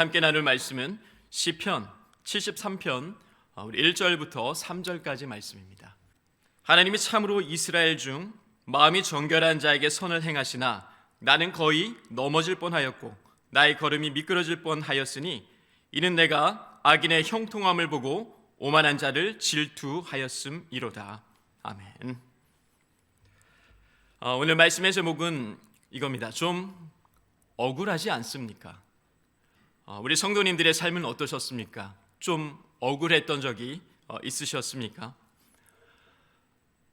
함께 나눌 말씀은 시편 73편 어, 우리 1절부터 3절까지 말씀입니다. 하나님이 참으로 이스라엘 중 마음이 정결한 자에게 선을 행하시나 나는 거의 넘어질 뻔하였고 나의 걸음이 미끄러질 뻔하였으니 이는 내가 악인의 형통함을 보고 오만한 자를 질투하였음이로다. 아멘. 어, 오늘 말씀의 제목은 이겁니다. 좀 억울하지 않습니까? 어, 우리 성도님들의 삶은 어떠셨습니까? 좀 억울했던 적이 어, 있으셨습니까?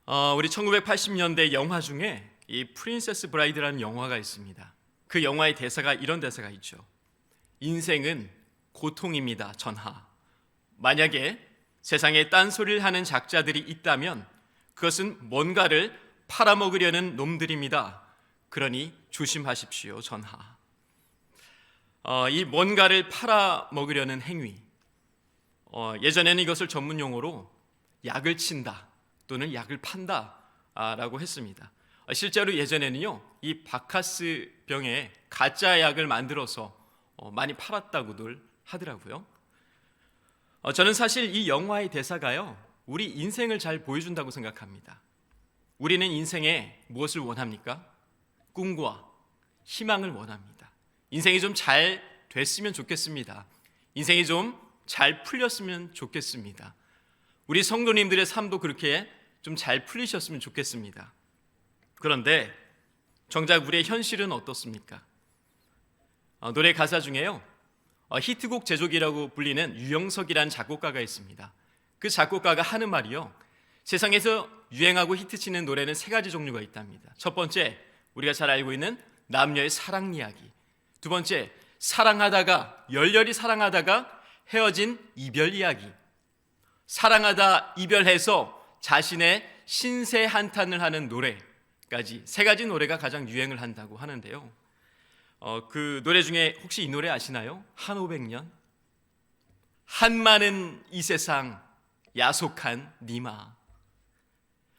어, 우리 1980년대 영화 중에 이 프린세스 브라이드라는 영화가 있습니다. 그 영화의 대사가 이런 대사가 있죠. 인생은 고통입니다. 전하. 만약에 세상에 딴소리를 하는 작자들이 있다면 그것은 뭔가를 팔아먹으려는 놈들입니다. 그러니 조심하십시오. 전하. 어, 이 뭔가를 팔아 먹으려는 행위. 어, 예전에는 이것을 전문 용어로 약을 친다 또는 약을 판다라고 했습니다. 어, 실제로 예전에는요 이 바카스 병에 가짜 약을 만들어서 어, 많이 팔았다고들 하더라고요. 어, 저는 사실 이 영화의 대사가요 우리 인생을 잘 보여준다고 생각합니다. 우리는 인생에 무엇을 원합니까? 꿈과 희망을 원합니다. 인생이 좀 잘 됐으면 좋겠습니다. 인생이 좀 잘 풀렸으면 좋겠습니다. 우리 성도님들의 삶도 그렇게 좀 잘 풀리셨으면 좋겠습니다. 그런데 정작 우리의 현실은 어떻습니까? 어, 노래 가사 중에요. 어, 히트곡 제조기라고 불리는 유영석이라는 작곡가가 있습니다. 그 작곡가가 하는 말이요. 세상에서 유행하고 히트치는 노래는 세 가지 종류가 있답니다. 첫 번째, 우리가 잘 알고 있는 남녀의 사랑 이야기. 두 번째, 사랑하다가 열렬히 사랑하다가 헤어진 이별 이야기. 사랑하다 이별해서 자신의 신세 한탄을 하는 노래까지 세 가지 노래가 가장 유행을 한다고 하는데요. 어, 그 노래 중에 혹시 이 노래 아시나요? 한 오백 년 한많은 이 세상 야속한 니마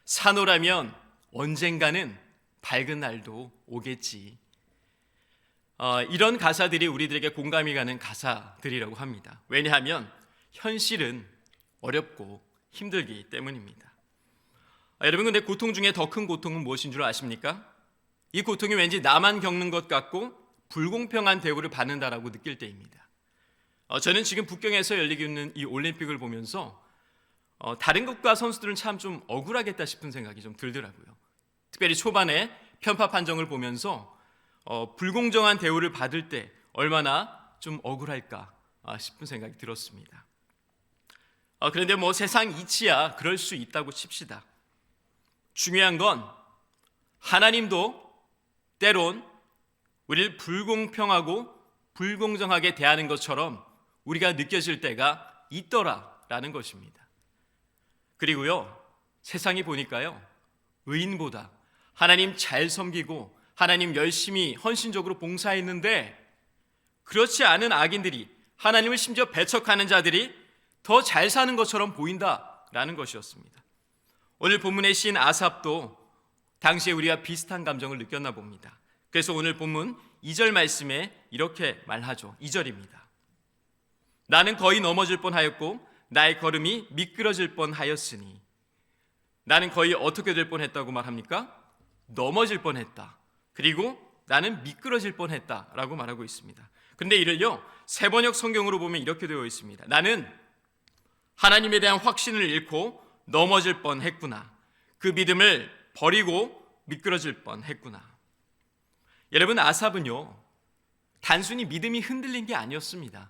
산호라면 언젠가는 밝은 날도 오겠지. 어, 이런 가사들이 우리들에게 공감이 가는 가사들이라고 합니다. 왜냐하면 현실은 어렵고 힘들기 때문입니다. 아, 여러분 근데 고통 중에 더 큰 고통은 무엇인 줄 아십니까? 이 고통이 왠지 나만 겪는 것 같고 불공평한 대우를 받는다라고 느낄 때입니다. 어, 저는 지금 북경에서 열리고 있는 이 올림픽을 보면서 어, 다른 국가 선수들은 참 좀 억울하겠다 싶은 생각이 좀 들더라고요. 특별히 초반에 편파 판정을 보면서 어, 불공정한 대우를 받을 때 얼마나 좀 억울할까 아, 싶은 생각이 들었습니다. 어, 그런데 뭐 세상 이치야 그럴 수 있다고 칩시다. 중요한 건 하나님도 때론 우리를 불공평하고 불공정하게 대하는 것처럼 우리가 느껴질 때가 있더라라는 것입니다. 그리고요 세상이 보니까요 의인보다 하나님 잘 섬기고 하나님 열심히 헌신적으로 봉사했는데 그렇지 않은 악인들이 하나님을 심지어 배척하는 자들이 더 잘 사는 것처럼 보인다라는 것이었습니다. 오늘 본문의 신 아삽도 당시에 우리가 비슷한 감정을 느꼈나 봅니다. 그래서 오늘 본문 2절 말씀에 이렇게 말하죠. 2절입니다. 나는 거의 넘어질 뻔하였고 나의 걸음이 미끄러질 뻔하였으니 나는 거의 어떻게 될 뻔했다고 말합니까? 넘어질 뻔했다. 그리고 나는 미끄러질 뻔했다라고 말하고 있습니다. 근데 이를요 세번역 성경으로 보면 이렇게 되어 있습니다. 나는 하나님에 대한 확신을 잃고 넘어질 뻔했구나. 그 믿음을 버리고 미끄러질 뻔했구나. 여러분 아삽은요 단순히 믿음이 흔들린 게 아니었습니다.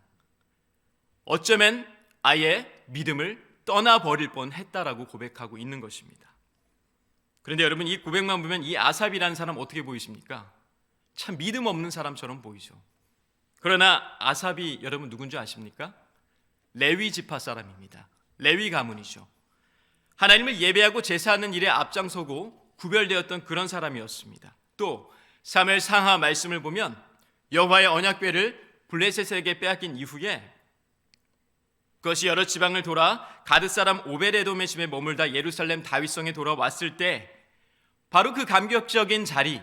어쩌면 아예 믿음을 떠나버릴 뻔했다라고 고백하고 있는 것입니다. 그런데 여러분 이 고백만 보면 이 아삽이라는 사람 어떻게 보이십니까? 참 믿음 없는 사람처럼 보이죠. 그러나 아삽이 여러분 누군지 아십니까? 레위 지파 사람입니다. 레위 가문이죠. 하나님을 예배하고 제사하는 일에 앞장서고 구별되었던 그런 사람이었습니다. 또 사무엘 상하 말씀을 보면 여호와의 언약궤를 블레셋에게 빼앗긴 이후에 그것이 여러 지방을 돌아 가드 사람 오베레돔의 집에 머물다 예루살렘 다윗성에 돌아왔을 때 바로 그 감격적인 자리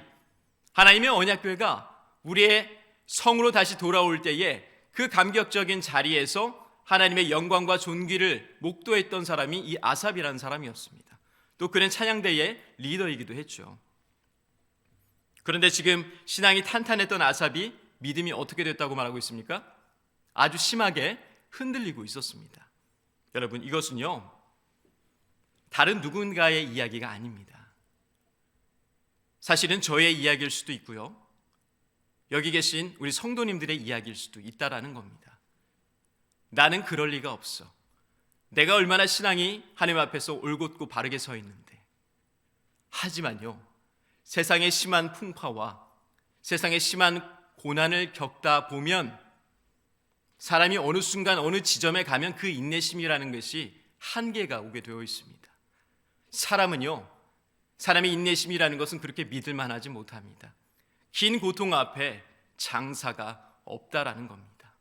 하나님의 언약궤가 우리의 성으로 다시 돌아올 때에 그 감격적인 자리에서 하나님의 영광과 존귀를 목도했던 사람이 이 아삽이라는 사람이었습니다. 또 그는 찬양대의 리더이기도 했죠. 그런데 지금 신앙이 탄탄했던 아삽이 믿음이 어떻게 됐다고 말하고 있습니까? 아주 심하게 흔들리고 있었습니다. 여러분, 이것은요, 다른 누군가의 이야기가 아닙니다. 사실은 저의 이야기일 수도 있고요. 여기 계신 우리 성도님들의 이야기일 수도 있다라는 겁니다. 나는 그럴 리가 없어. 내가 얼마나 신앙이 하나님 앞에서 올곧고 바르게 서 있는데. 하지만요, 세상의 심한 풍파와 세상의 심한 고난을 겪다 보면 사람이 어느 순간 어느 지점에 가면 그 인내심이라는 것이 한계가 오게 되어 있습니다. 사람은요, 사람의 인내심이라는 것은 그렇게 믿을 만하지 못합니다. 긴 고통 앞에 장사가 없다라는 겁니다.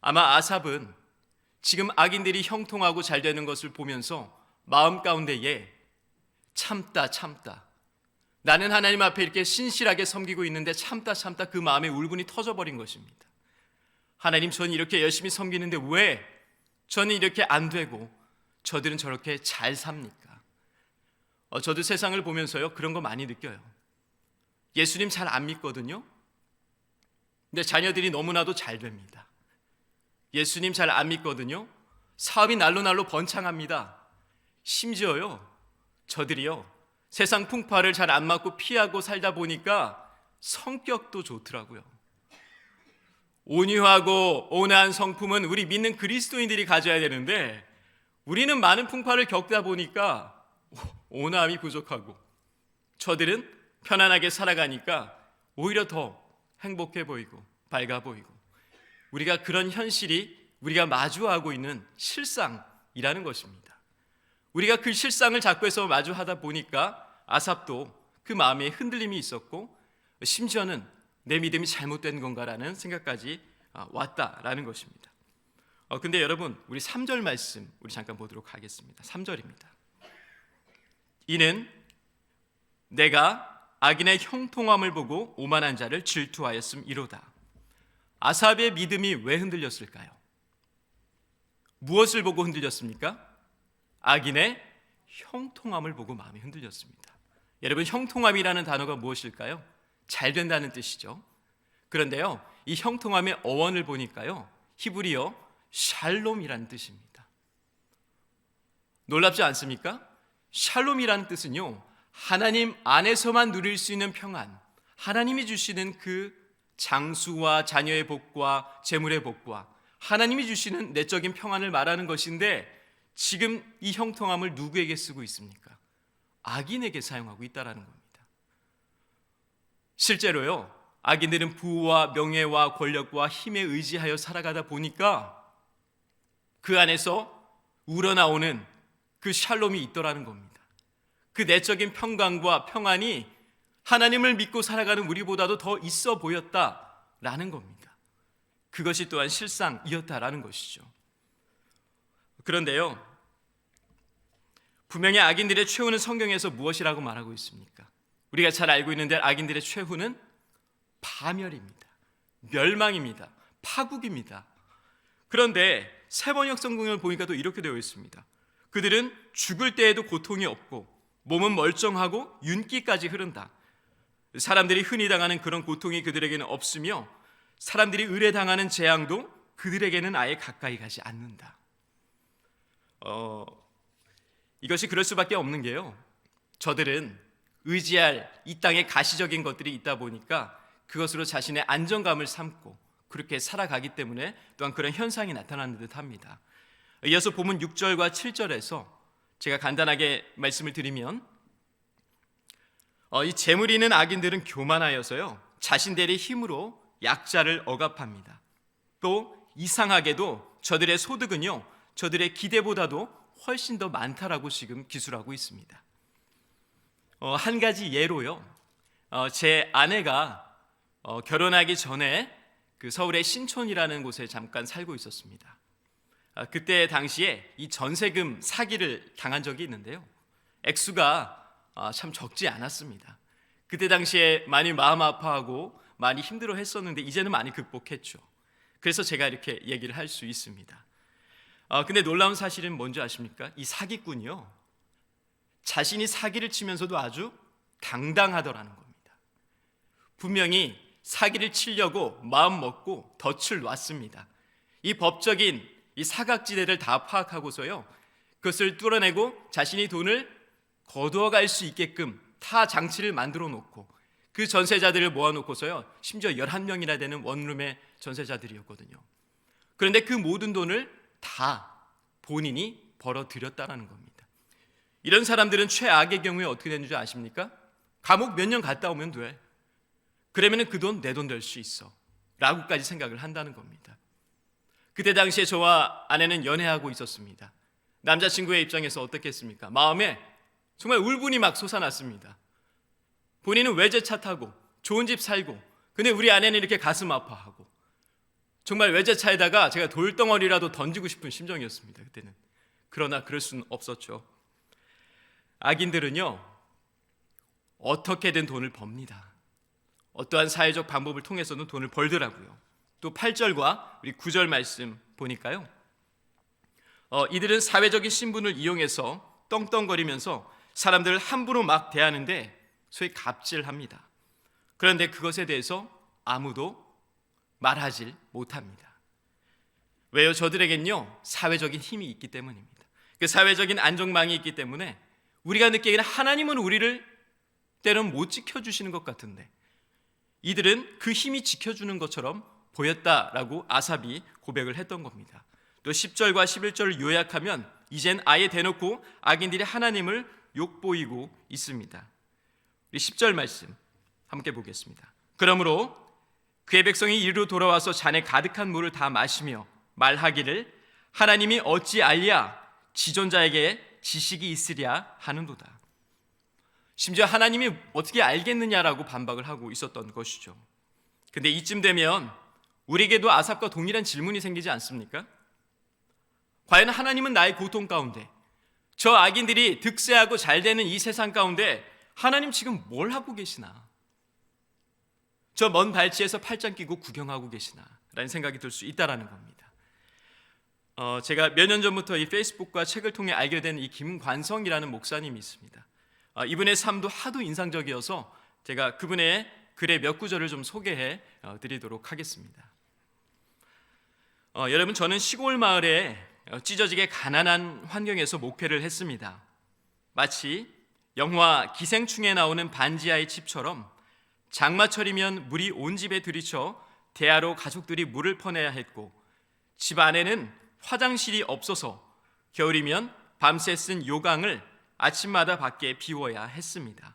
아마 아삽은 지금 악인들이 형통하고 잘 되는 것을 보면서 마음 가운데에 참다 참다 나는 하나님 앞에 이렇게 신실하게 섬기고 있는데 참다 참다 그 마음에 울분이 터져버린 것입니다. 하나님 저는 이렇게 열심히 섬기는데 왜 저는 이렇게 안 되고 저들은 저렇게 잘 삽니까? 어, 저도 세상을 보면서요 그런 거 많이 느껴요. 예수님 잘 안 믿거든요. 근데 자녀들이 너무나도 잘 됩니다. 예수님 잘 안 믿거든요. 사업이 날로 날로 번창합니다. 심지어요 저들이요 세상 풍파를 잘 안 맞고 피하고 살다 보니까 성격도 좋더라고요. 온유하고 온화한 성품은 우리 믿는 그리스도인들이 가져야 되는데 우리는 많은 풍파를 겪다 보니까 온화함이 부족하고 저들은 편안하게 살아가니까 오히려 더 행복해 보이고 밝아 보이고 우리가 그런 현실이 우리가 마주하고 있는 실상이라는 것입니다. 우리가 그 실상을 자꾸 해서 마주하다 보니까 아삽도 그 마음에 흔들림이 있었고 심지어는 내 믿음이 잘못된 건가라는 생각까지 아, 왔다라는 것입니다. 어, 근데 여러분 우리 3절 말씀 우리 잠깐 보도록 하겠습니다. 3절입니다. 이는 내가 악인의 형통함을 보고 오만한 자를 질투하였음 이로다. 아삽의 믿음이 왜 흔들렸을까요? 무엇을 보고 흔들렸습니까? 악인의 형통함을 보고 마음이 흔들렸습니다. 여러분 형통함이라는 단어가 무엇일까요? 잘 된다는 뜻이죠. 그런데요, 이 형통함의 어원을 보니까요, 히브리어 샬롬이라는 뜻입니다. 놀랍지 않습니까? 샬롬이라는 뜻은요, 하나님 안에서만 누릴 수 있는 평안, 하나님이 주시는 그 장수와 자녀의 복과 재물의 복과 하나님이 주시는 내적인 평안을 말하는 것인데 지금 이 형통함을 누구에게 쓰고 있습니까? 악인에게 사용하고 있다라는 겁니다. 실제로요, 악인들은 부와 명예와 권력과 힘에 의지하여 살아가다 보니까 그 안에서 우러나오는 그 샬롬이 있더라는 겁니다. 그 내적인 평강과 평안이 하나님을 믿고 살아가는 우리보다도 더 있어 보였다라는 겁니다. 그것이 또한 실상이었다라는 것이죠. 그런데요, 분명히 악인들의 최후는 성경에서 무엇이라고 말하고 있습니까? 우리가 잘 알고 있는데 악인들의 최후는 파멸입니다. 멸망입니다. 파국입니다. 그런데 세번역 성경을 보니까 또 이렇게 되어 있습니다. 그들은 죽을 때에도 고통이 없고 몸은 멀쩡하고 윤기까지 흐른다. 사람들이 흔히 당하는 그런 고통이 그들에게는 없으며 사람들이 의뢰 당하는 재앙도 그들에게는 아예 가까이 가지 않는다. 어, 이것이 그럴 수밖에 없는 게요. 저들은 의지할 이 땅의 가시적인 것들이 있다 보니까 그것으로 자신의 안정감을 삼고 그렇게 살아가기 때문에 또한 그런 현상이 나타나는 듯 합니다. 이어서 보면 6절과 7절에서 제가 간단하게 말씀을 드리면 어, 이 재물 있는 악인들은 교만하여서요 자신들의 힘으로 약자를 억압합니다. 또 이상하게도 저들의 소득은요 저들의 기대보다도 훨씬 더 많다라고 지금 기술하고 있습니다. 어, 한 가지 예로요. 어, 제 아내가 어, 결혼하기 전에 그 서울의 신촌이라는 곳에 잠깐 살고 있었습니다. 아, 그때 당시에 이 전세금 사기를 당한 적이 있는데요. 액수가 아, 참 적지 않았습니다. 그때 당시에 많이 마음 아파하고 많이 힘들어 했었는데 이제는 많이 극복했죠. 그래서 제가 이렇게 얘기를 할 수 있습니다. 아, 근데 놀라운 사실은 뭔지 아십니까? 이 사기꾼이요. 자신이 사기를 치면서도 아주 당당하더라는 겁니다. 분명히 사기를 치려고 마음 먹고 덫을 놨습니다. 이 법적인 이 사각지대를 다 파악하고서요. 그것을 뚫어내고 자신이 돈을 거두어 갈 수 있게끔 타 장치를 만들어 놓고 그 전세자들을 모아 놓고서요. 심지어 11명이나 되는 원룸의 전세자들이었거든요. 그런데 그 모든 돈을 다 본인이 벌어 들였다라는 겁니다. 이런 사람들은 최악의 경우에 어떻게 되는 줄 아십니까? 감옥 몇 년 갔다 오면 돼. 그러면 그 돈 내 돈 될 수 있어. 라고까지 생각을 한다는 겁니다. 그때 당시에 저와 아내는 연애하고 있었습니다. 남자친구의 입장에서 어떻겠습니까? 마음에 정말 울분이 막 솟아났습니다. 본인은 외제차 타고 좋은 집 살고 근데 우리 아내는 이렇게 가슴 아파하고 정말 외제차에다가 제가 돌덩어리라도 던지고 싶은 심정이었습니다. 그때는. 그러나 그럴 수는 없었죠. 악인들은요. 어떻게든 돈을 법니다. 어떠한 사회적 방법을 통해서는 돈을 벌더라고요. 또 8절과 우리 9절 말씀 보니까요. 어, 이들은 사회적인 신분을 이용해서 떵떵거리면서 사람들을 함부로 막 대하는데 소위 갑질합니다. 그런데 그것에 대해서 아무도 말하질 못합니다. 왜요? 저들에겐요 사회적인 힘이 있기 때문입니다. 그 사회적인 안정망이 있기 때문에 우리가 느끼기에는 하나님은 우리를 때론 못 지켜주시는 것 같은데 이들은 그 힘이 지켜주는 것처럼 보였다라고 아삽이 고백을 했던 겁니다. 또 10절과 11절을 요약하면 이젠 아예 대놓고 악인들이 하나님을 욕보이고 있습니다. 우리 10절 말씀 함께 보겠습니다. 그러므로 그의 백성이 이리로 돌아와서 잔에 가득한 물을 다 마시며 말하기를 하나님이 어찌 알랴 지존자에게 지식이 있으랴 하는도다. 심지어 하나님이 어떻게 알겠느냐라고 반박을 하고 있었던 것이죠. 근데 이쯤 되면 우리에게도 아삽과 동일한 질문이 생기지 않습니까? 과연 하나님은 나의 고통 가운데 저 악인들이 득세하고 잘 되는 이 세상 가운데 하나님 지금 뭘 하고 계시나? 저 먼 발치에서 팔짱 끼고 구경하고 계시나? 라는 생각이 들 수 있다라는 겁니다. 어, 제가 몇 년 전부터 이 페이스북과 책을 통해 알게 된 이 김관성이라는 목사님이 있습니다. 어, 이분의 삶도 하도 인상적이어서 제가 그분의 글의 몇 구절을 좀 소개해 어, 드리도록 하겠습니다. 어, 여러분 저는 시골 마을에 어, 찢어지게 가난한 환경에서 목회를 했습니다. 마치 영화 기생충에 나오는 반지하의 집처럼 장마철이면 물이 온 집에 들이쳐 대야로 가족들이 물을 퍼내야 했고 집 안에는 화장실이 없어서 겨울이면 밤새 쓴 요강을 아침마다 밖에 비워야 했습니다.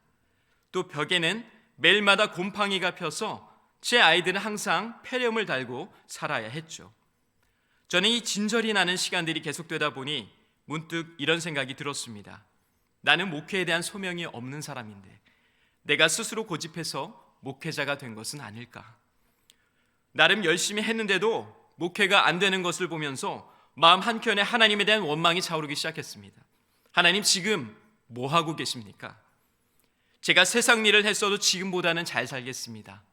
또 벽에는 매일마다 곰팡이가 펴서 제 아이들은 항상 폐렴을 달고 살아야 했죠. 저는 이 진절이 나는 시간들이 계속되다 보니 문득 이런 생각이 들었습니다. 나는 목회에 대한 소명이 없는 사람인데 내가 스스로 고집해서 목회자가 된 것은 아닐까? 나름 열심히 했는데도 목회가 안 되는 것을 보면서 마음 한켠에 하나님에 대한 원망이 차오르기 시작했습니다. 하나님 지금 뭐 하고 계십니까? 제가 세상 일을 했어도 지금보다는 잘 살겠습니다.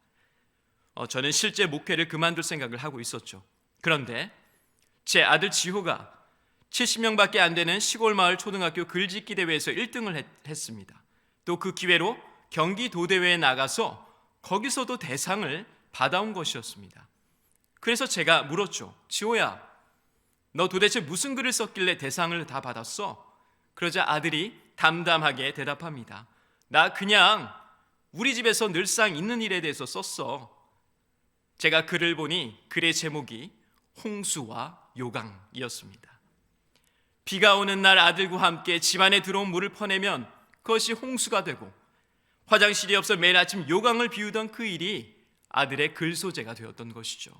어, 저는 실제 목회를 그만둘 생각을 하고 있었죠. 그런데 제 아들 지호가 70명밖에 안 되는 시골 마을 초등학교 글짓기 대회에서 1등을 했, 했습니다. 또 그 기회로 경기 도 대회에 나가서 거기서도 대상을 받아온 것이었습니다. 그래서 제가 물었죠. 지호야, 너 도대체 무슨 글을 썼길래 대상을 다 받았어? 그러자 아들이 담담하게 대답합니다. 나 그냥 우리 집에서 늘상 있는 일에 대해서 썼어. 제가 글을 보니 글의 제목이 홍수와 요강이었습니다. 비가 오는 날 아들과 함께 집안에 들어온 물을 퍼내면 그것이 홍수가 되고 화장실이 없어 매일 아침 요강을 비우던 그 일이 아들의 글 소재가 되었던 것이죠.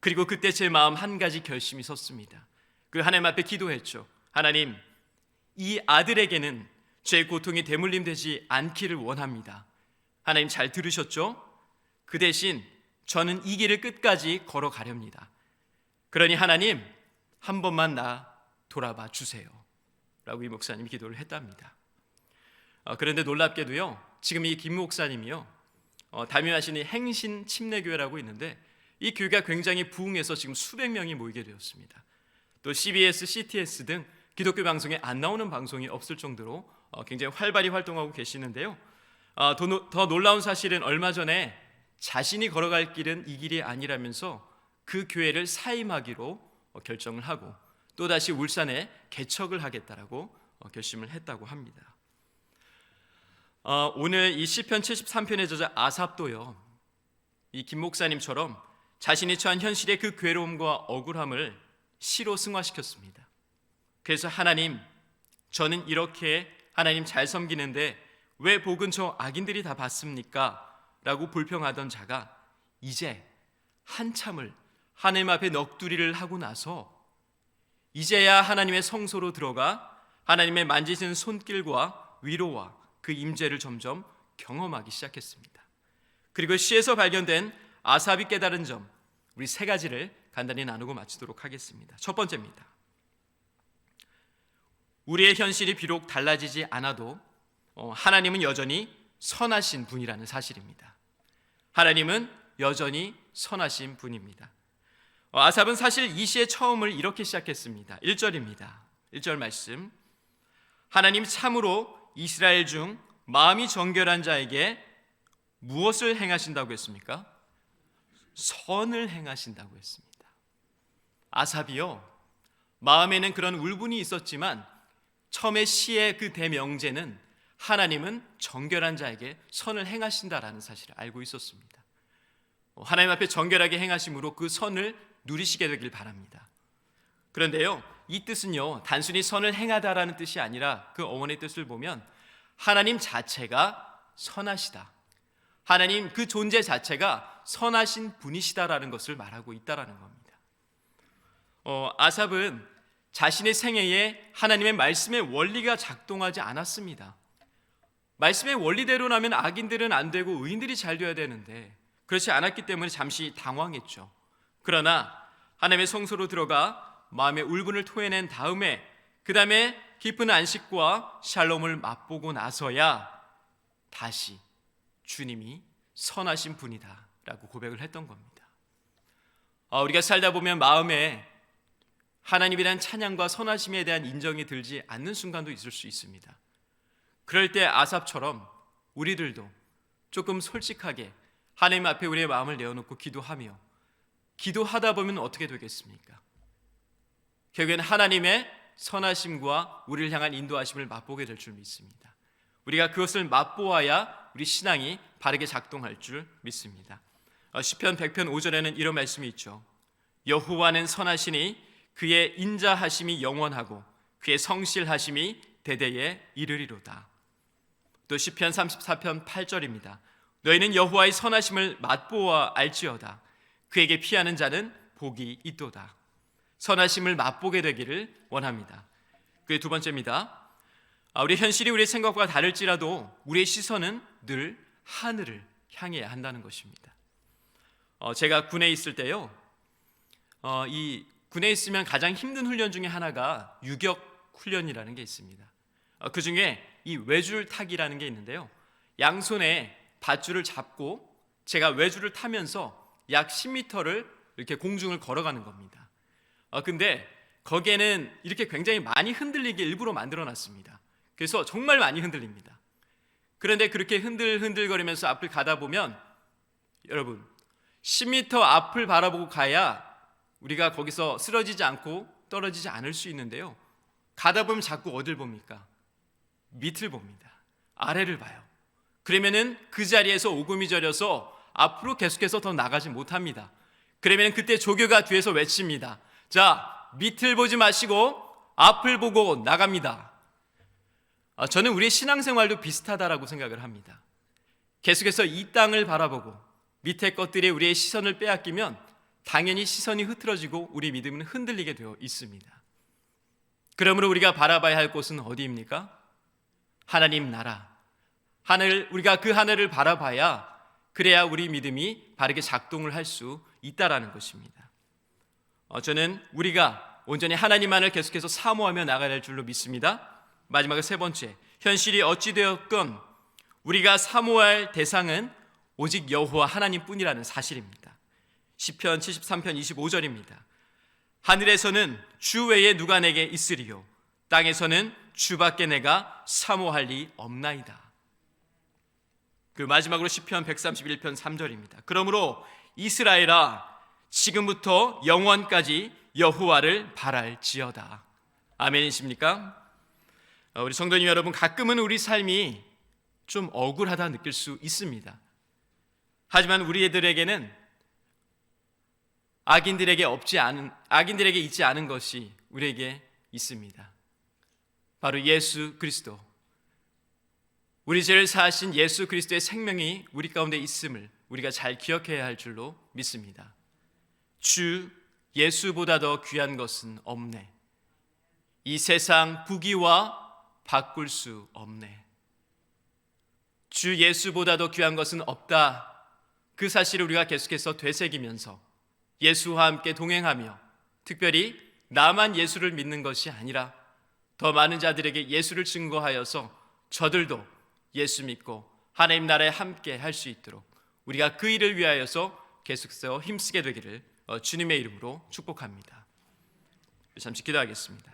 그리고 그때 제 마음 한 가지 결심이 섰습니다. 그 하나님 앞에 기도했죠. 하나님, 이 아들에게는 제 고통이 대물림 되지 않기를 원합니다. 하나님 잘 들으셨죠? 그 대신 저는 이 길을 끝까지 걸어가렵니다. 그러니 하나님 한 번만 나 돌아봐 주세요. 라고 이 목사님이 기도를 했답니다. 어, 그런데 놀랍게도요. 지금 이 김 목사님이요. 어, 담임하시는 행신 침례교회라고 있는데 이 교회가 굉장히 부흥해서 지금 수백 명이 모이게 되었습니다. 또 CBS, CTS 등 기독교 방송에 안 나오는 방송이 없을 정도로 어, 굉장히 활발히 활동하고 계시는데요. 더 놀라운 사실은 얼마 전에 자신이 걸어갈 길은 이 길이 아니라면서 그 교회를 사임하기로 어, 결정을 하고 또 다시 울산에 개척을 하겠다라고 어, 결심을 했다고 합니다. 어, 오늘 이 시편 73편의 저자 아삽도요. 이 김 목사님처럼 자신이 처한 현실의 그 괴로움과 억울함을 시로 승화시켰습니다. 그래서 하나님, 저는 이렇게 하나님 잘 섬기는데 왜 복은 저 악인들이 다 받습니까? 라고 불평하던 자가 이제 한참을 하나님 앞에 넋두리를 하고 나서 이제야 하나님의 성소로 들어가 하나님의 만지시는 손길과 위로와 그 임재를 점점 경험하기 시작했습니다. 그리고 시에서 발견된 아삽이 깨달은 점 우리 세 가지를 간단히 나누고 마치도록 하겠습니다. 첫 번째입니다. 우리의 현실이 비록 달라지지 않아도 어, 하나님은 여전히 선하신 분이라는 사실입니다. 하나님은 여전히 선하신 분입니다. 어, 아삽은 사실 이 시의 처음을 이렇게 시작했습니다. 1절입니다. 1절 말씀. 하나님 참으로 이스라엘 중 마음이 정결한 자에게 무엇을 행하신다고 했습니까? 선을 행하신다고 했습니다. 아삽이요. 마음에는 그런 울분이 있었지만 처음에 시의 그 대명제는 하나님은 정결한 자에게 선을 행하신다라는 사실을 알고 있었습니다. 어, 하나님 앞에 정결하게 행하심으로 그 선을 누리시게 되길 바랍니다. 그런데요, 이 뜻은요, 단순히 선을 행하다라는 뜻이 아니라 그 어원의 뜻을 보면 하나님 자체가 선하시다. 하나님 그 존재 자체가 선하신 분이시다라는 것을 말하고 있다라는 겁니다. 어, 아삽은 자신의 생애에 하나님의 말씀의 원리가 작동하지 않았습니다. 말씀의 원리대로라면 악인들은 안 되고 의인들이 잘 되어야 되는데 그렇지 않았기 때문에 잠시 당황했죠. 그러나 하나님의 성소로 들어가 마음의 울분을 토해낸 다음에 그 다음에 깊은 안식과 샬롬을 맛보고 나서야 다시 주님이 선하신 분이다라고 고백을 했던 겁니다. 아, 우리가 살다 보면 마음에 하나님에 대한 찬양과 선하심에 대한 인정이 들지 않는 순간도 있을 수 있습니다. 그럴 때 아삽처럼 우리들도 조금 솔직하게 하나님 앞에 우리의 마음을 내어놓고 기도하며 기도하다 보면 어떻게 되겠습니까? 결국엔 하나님의 선하심과 우리를 향한 인도하심을 맛보게 될 줄 믿습니다. 우리가 그것을 맛보아야 우리 신앙이 바르게 작동할 줄 믿습니다. 어, 시편 100편 5절에는 이런 말씀이 있죠. 여호와는 선하시니 그의 인자하심이 영원하고 그의 성실하심이 대대에 이르리로다. 또 시편 34편 8절입니다. 너희는 여호와의 선하심을 맛보아 알지어다. 그에게 피하는 자는 복이 있도다. 선하심을 맛보게 되기를 원합니다. 그의 두 번째입니다. 아, 우리 현실이 우리의 생각과 다를지라도 우리의 시선은 늘 하늘을 향해야 한다는 것입니다. 어, 제가 군에 있을 때요, 어, 이 군에 있으면 가장 힘든 훈련 중에 하나가 유격 훈련이라는 게 있습니다. 어, 그 중에 이 외줄 타기라는 게 있는데요. 양손에 밧줄을 잡고 제가 외줄을 타면서 약 10m를 이렇게 공중을 걸어가는 겁니다. 어, 근데 거기에는 이렇게 굉장히 많이 흔들리게 일부러 만들어 놨습니다. 그래서 정말 많이 흔들립니다. 그런데 그렇게 흔들흔들거리면서 앞을 가다 보면 여러분 10m 앞을 바라보고 가야 우리가 거기서 쓰러지지 않고 떨어지지 않을 수 있는데요. 가다 보면 자꾸 어딜 봅니까? 밑을 봅니다. 아래를 봐요. 그러면은 그 자리에서 오금이 저려서 앞으로 계속해서 더 나가지 못합니다. 그러면 그때 조교가 뒤에서 외칩니다. 자, 밑을 보지 마시고 앞을 보고 나갑니다. 아, 저는 우리의 신앙생활도 비슷하다라고 생각을 합니다. 계속해서 이 땅을 바라보고 밑에 것들이 우리의 시선을 빼앗기면 당연히 시선이 흐트러지고 우리 믿음은 흔들리게 되어 있습니다. 그러므로 우리가 바라봐야 할 곳은 어디입니까? 하나님 나라. 하늘 우리가 그 하늘을 바라봐야 그래야 우리 믿음이 바르게 작동을 할 수 있다라는 것입니다. 어, 저는 우리가 온전히 하나님만을 계속해서 사모하며 나가야 할 줄로 믿습니다. 마지막으로 세 번째, 현실이 어찌 되었건 우리가 사모할 대상은 오직 여호와 하나님뿐이라는 사실입니다. 시편 73편 25절입니다. 하늘에서는 주 외에 누가 내게 있으리요 땅에서는 주밖에 내가 사모할 리 없나이다. 그 마지막으로 시편 131편 3절입니다. 그러므로 이스라엘아 지금부터 영원까지 여호와를 바랄지어다. 아멘이십니까? 어, 우리 성도님 여러분 가끔은 우리 삶이 좀 억울하다 느낄 수 있습니다. 하지만 우리들에게는 악인들에게 없지 않은 악인들에게 있지 않은 것이 우리에게 있습니다. 바로 예수 그리스도. 우리 죄를 사하신 예수 그리스도의 생명이 우리 가운데 있음을 우리가 잘 기억해야 할 줄로 믿습니다. 주 예수보다 더 귀한 것은 없네. 이 세상 부귀와 바꿀 수 없네. 주 예수보다 더 귀한 것은 없다. 그 사실을 우리가 계속해서 되새기면서 예수와 함께 동행하며 특별히 나만 예수를 믿는 것이 아니라 더 많은 자들에게 예수를 증거하여서 저들도 예수 믿고 하나님 나라에 함께 할 수 있도록 우리가 그 일을 위하여서 계속해서 힘쓰게 되기를 어, 주님의 이름으로 축복합니다. 잠시 기도하겠습니다.